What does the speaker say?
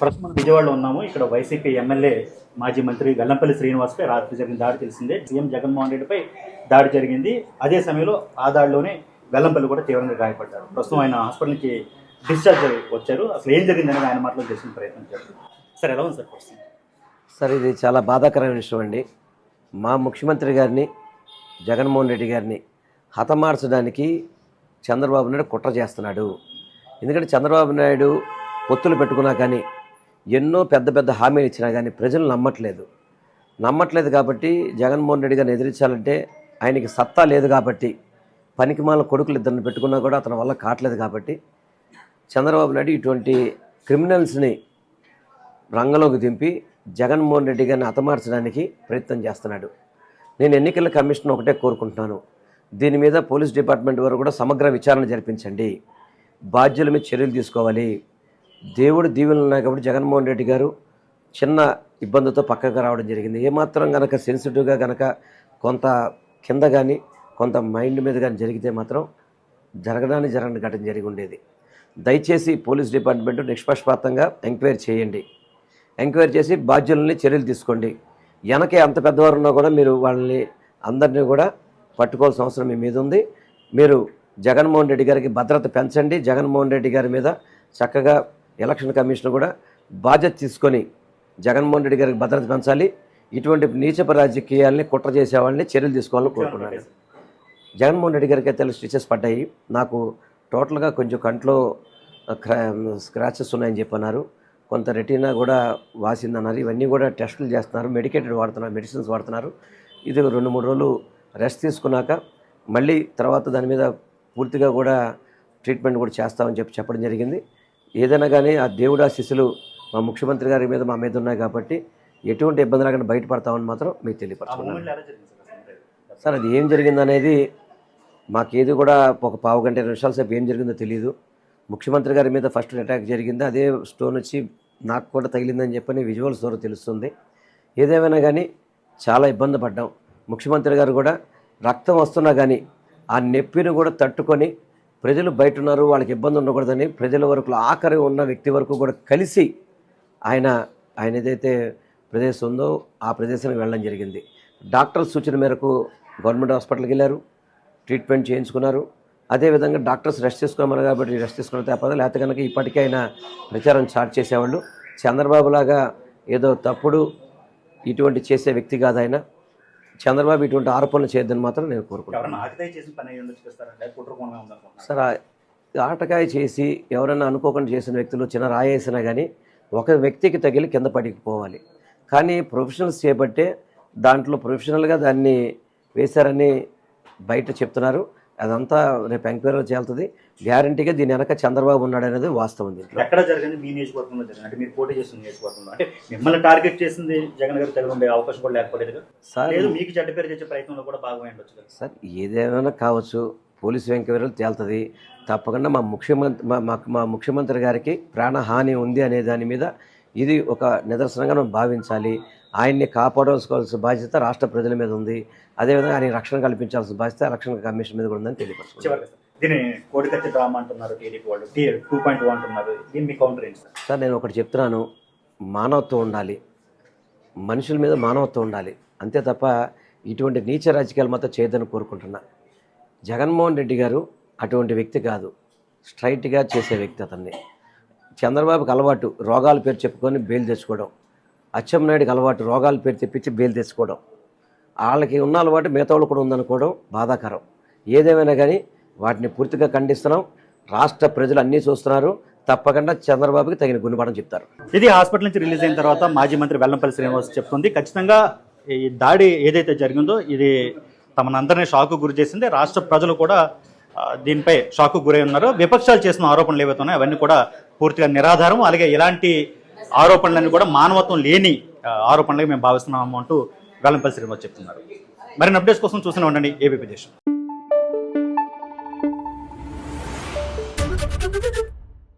ప్రస్తుతం మనం విజయవాడలో ఉన్నాము. ఇక్కడ వైసీపీ ఎమ్మెల్యే మాజీ మంత్రి వెల్లంపల్లి శ్రీనివాస్పై రాత్రి జరిగిన దాడి తెలిసిందే. సీఎం జగన్మోహన్ రెడ్డిపై దాడి జరిగింది. అదే సమయంలో ఆ దాడిలోనే వెల్లంపల్లి కూడా తీవ్రంగా గాయపడ్డారు. ప్రస్తుతం ఆయన హాస్పిటల్కి డిశ్చార్జ్ వచ్చారు. అసలు ఏం జరిగిందని ఆయన మాటలో చేసిన ప్రయత్నం చేశారు సార్ ఎలా ఉంది సార్ ప్రస్తుతం సార్ ఇది చాలా బాధాకరమైన విషయం అండి. మా ముఖ్యమంత్రి గారిని జగన్మోహన్ రెడ్డి గారిని హతమార్చడానికి చంద్రబాబు నాయుడు కుట్ర చేస్తున్నాడు. ఎందుకంటే చంద్రబాబు నాయుడు పొత్తులు పెట్టుకున్నా కానీ ఎన్నో పెద్ద పెద్ద హామీలు ఇచ్చినా కానీ ప్రజలు నమ్మట్లేదు. నమ్మట్లేదు కాబట్టి జగన్మోహన్ రెడ్డి గారిని ఎదిరించాలంటే ఆయనకి సత్తా లేదు కాబట్టి పనికిమాల కొడుకులు ఇద్దరిని పెట్టుకున్నా కూడా అతని వల్ల కావట్లేదు కాబట్టి చంద్రబాబు నాయుడు ఇటువంటి క్రిమినల్స్ని రంగంలోకి దింపి జగన్మోహన్ రెడ్డి గారిని హతమార్చడానికి ప్రయత్నం చేస్తున్నాడు. నేను ఎన్నికల కమిషన్ ఒకటే కోరుకుంటున్నాను. దీని మీద పోలీస్ డిపార్ట్మెంట్ వారు కూడా సమగ్ర విచారణ జరిపించండి. బాధ్యుల మీద చర్యలు తీసుకోవాలి. దేవుడు దీవెనలు ఉన్నాయి కాబట్టి జగన్మోహన్ రెడ్డి గారు చిన్న ఇబ్బందితో పక్కకు రావడం జరిగింది. ఏమాత్రం కనుక సెన్సిటివ్గా కనుక కొంత కింద కానీ కొంత మైండ్ మీద కానీ జరిగితే మాత్రం జరగడానికి జరగని ఘటన జరిగి ఉండేది. దయచేసి పోలీస్ డిపార్ట్మెంట్ నిష్పక్షపాతంగా ఎంక్వైరీ చేయండి. ఎంక్వైరీ చేసి బాధ్యులని చర్యలు తీసుకోండి. వెనకే అంత పెద్దవారు ఉన్నా కూడా మీరు వాళ్ళని అందరినీ కూడా పట్టుకోవాల్సిన అవసరం మీ మీద ఉంది. మీరు జగన్మోహన్ రెడ్డి గారికి భద్రత పెంచండి. జగన్మోహన్ రెడ్డి గారి మీద చక్కగా ఎలక్షన్ కమిషన్ కూడా బాధ్యత తీసుకొని జగన్మోహన్ రెడ్డి గారికి భద్రత పెంచాలి. ఇటువంటి నీచప రాజకీయాల్ని కుట్ర చేసే వాళ్ళని చర్యలు తీసుకోవాలని కోరుకున్నాను జగన్మోహన్ రెడ్డి గారికి అయితే స్టిచెస్ పడ్డాయి. నాకు టోటల్గా కొంచెం కంట్లో స్క్రాచెస్ ఉన్నాయని చెప్పన్నారు. కొంత రెటీనా కూడా వాసిందన్నారు. ఇవన్నీ కూడా టెస్టులు చేస్తున్నారు. మెడికేటెడ్ వాడుతున్నారు మెడిసిన్స్ వాడుతున్నారు. ఇది రెండు మూడు రోజులు రెస్ట్ తీసుకున్నాక మళ్ళీ తర్వాత దాని మీద పూర్తిగా కూడా ట్రీట్మెంట్ కూడా చేస్తామని చెప్పి చెప్పడం జరిగింది. ఏదైనా కానీ ఆ దేవుడా శిశులు మా ముఖ్యమంత్రి గారి మీద మా మీద ఉన్నాయి కాబట్టి ఎటువంటి ఇబ్బంది లేకుండా బయటపడతామని మాత్రం మీకు తెలియపరచుకున్నాను. సార్ అది ఏం జరిగిందనేది మాకేది కూడా ఒక పావు గంట నిమిషాల సేపు ఏం జరిగిందో తెలియదు ముఖ్యమంత్రి గారి మీద ఫస్ట్ అటాక్ జరిగింది. అదే స్టోన్ వచ్చి నాకు కూడా తగిలిందని చెప్పని విజువల్స్ ద్వారా తెలుస్తుంది. ఏదేమైనా కానీ చాలా ఇబ్బంది పడ్డాం. ముఖ్యమంత్రి గారు కూడా రక్తం వస్తున్నా కానీ ఆ నొప్పిని కూడా తట్టుకొని ప్రజలు బయట ఉన్నారు వాళ్ళకి ఇబ్బంది ఉండకూడదని ప్రజల వరకు ఆఖరి ఉన్న వ్యక్తి వరకు కూడా కలిసి ఆయన ఆయన ఏదైతే ప్రదేశం ఉందో ఆ ప్రదేశానికి వెళ్ళడం జరిగింది. డాక్టర్ సూచన మేరకు గవర్నమెంట్ హాస్పిటల్కి వెళ్ళారు ట్రీట్మెంట్ చేయించుకున్నారు. అదేవిధంగా డాక్టర్స్ రెస్ట్ తీసుకోమన్నారు కాబట్టి రెస్ట్ తీసుకున్న తప్పదు లేకపోతే కనుక ఇప్పటికే ఆయన ప్రచారం స్టార్ట్ చేసేవాళ్ళు. చంద్రబాబు లాగా ఏదో తప్పుడు ఇటువంటి చేసే వ్యక్తి కాదు ఆయన. చంద్రబాబు ఇటువంటి ఆరోపణలు చేయొద్దని మాత్రం నేను కోరుకుంటున్నాను. సార్? ఆటకాయ చేసి ఎవరైనా అనుకోకుండా చేసిన వ్యక్తులు చిన్న రాయేసినా కానీ ఒక వ్యక్తికి తగిలి కింద పడిపోవాలి కానీ ప్రొఫెషనల్స్ చేపట్టే దాంట్లో ప్రొఫెషనల్గా దాన్ని వేశారని బయట చెప్తున్నారు. అదంతా రేపు ఎంక్వైరీలో చేలుతుంది గ్యారంటీగా దీని వెనక చంద్రబాబు ఉన్నాడు అనేది వాస్తవం దీంట్లో. ఎక్కడ జరిగింది? మీ నియోజకవర్గంలో జరిగింది. అంటే మీరు పోటీ చేసిన నియోజకవర్గంలో. అంటే మిమ్మల్ని టార్గెట్ చేసింది జగన్ గారు తెలివి ఉండే అవకాశం కూడా లేకపోలేదు సార్ లేదు మీకు చెడ్డ పేరు చేసే ప్రయత్నంలో కూడా భాగమై ఉండొచ్చు సార్ ఏదేమైనా కావచ్చు. పోలీసు ఎంక్వైరీలు తేలుతుంది. తప్పకుండా మా ముఖ్యమంత్రి మా ముఖ్యమంత్రి గారికి ప్రాణహాని ఉంది అనే దాని మీద ఇది ఒక నిదర్శనంగా మనం భావించాలి. ఆయన్ని కాపాడుకోవాల్సిన బాధ్యత రాష్ట్ర ప్రజల మీద ఉంది. అదేవిధంగా ఆయన రక్షణ కల్పించాల్సిన బాధ్యత ఎలక్షన్ కమిషన్ మీద కూడా ఉందని తెలియపరుచుకున్నాను సార్ దీన్ని కోడికత్తి డ్రామా అంటున్నారు టీడీపీ వాళ్ళు. టీ టూ పాయింట్ వన్ అంటున్నారు. దీన్ని మీ కౌంటర్ ఏంటి సార్? సార్ నేను ఒకటి చెప్తున్నాను. మానవత్వం ఉండాలి. మనుషుల మీద మానవత్వం ఉండాలి. అంతే తప్ప ఇటువంటి నీచ రాజకీయాలు మాత్రం చేయొద్దని కోరుకుంటున్నా. జగన్మోహన్ రెడ్డి గారు అటువంటి వ్యక్తి కాదు. స్ట్రైట్గా చేసే వ్యక్తి అతన్ని. చంద్రబాబుకి అలవాటు రోగాల పేరు చెప్పుకొని బెయిల్ తెచ్చుకోవడం. అచ్చెంనాయుడికి అలవాటు రోగాలు పేరు తెప్పించి బేలు తెచ్చుకోవడం. వాళ్ళకి ఉన్న అలవాటు మిగతా వాళ్ళు కూడా ఉందనుకోవడం బాధాకరం. ఏదేమైనా కానీ వాటిని పూర్తిగా ఖండిస్తున్నాం. రాష్ట్ర ప్రజలు అన్నీ చూస్తున్నారు. తప్పకుండా చంద్రబాబుకి తగిన గుణపాఠం చెప్తారు. ఇది హాస్పిటల్ నుంచి రిలీజ్ అయిన తర్వాత మాజీ మంత్రి వెల్లంపల్లి శ్రీనివాస్ చెప్తుంది. ఖచ్చితంగా ఈ దాడి ఏదైతే జరిగిందో ఇది తమనందరినీ షాకు గురి చేసింది. రాష్ట్ర ప్రజలు కూడా దీనిపై షాకు గురై ఉన్నారు. విపక్షాలు చేసిన ఆరోపణలు ఏవైతే ఉన్నాయో అవన్నీ కూడా పూర్తిగా నిరాధారం. అలాగే ఇలాంటి ఆరోపణలన్నీ కూడా మానవత్వం లేని ఆ, ఆరోపణలుగా మేము భావిస్తున్నాము అంటూ వెల్లంపల్లి శ్రీనివాస్ చెప్తున్నారు. మరిన్ని అప్డేట్స్ కోసం చూస్తూనే ఉండండి. ఏబీపీ దేశం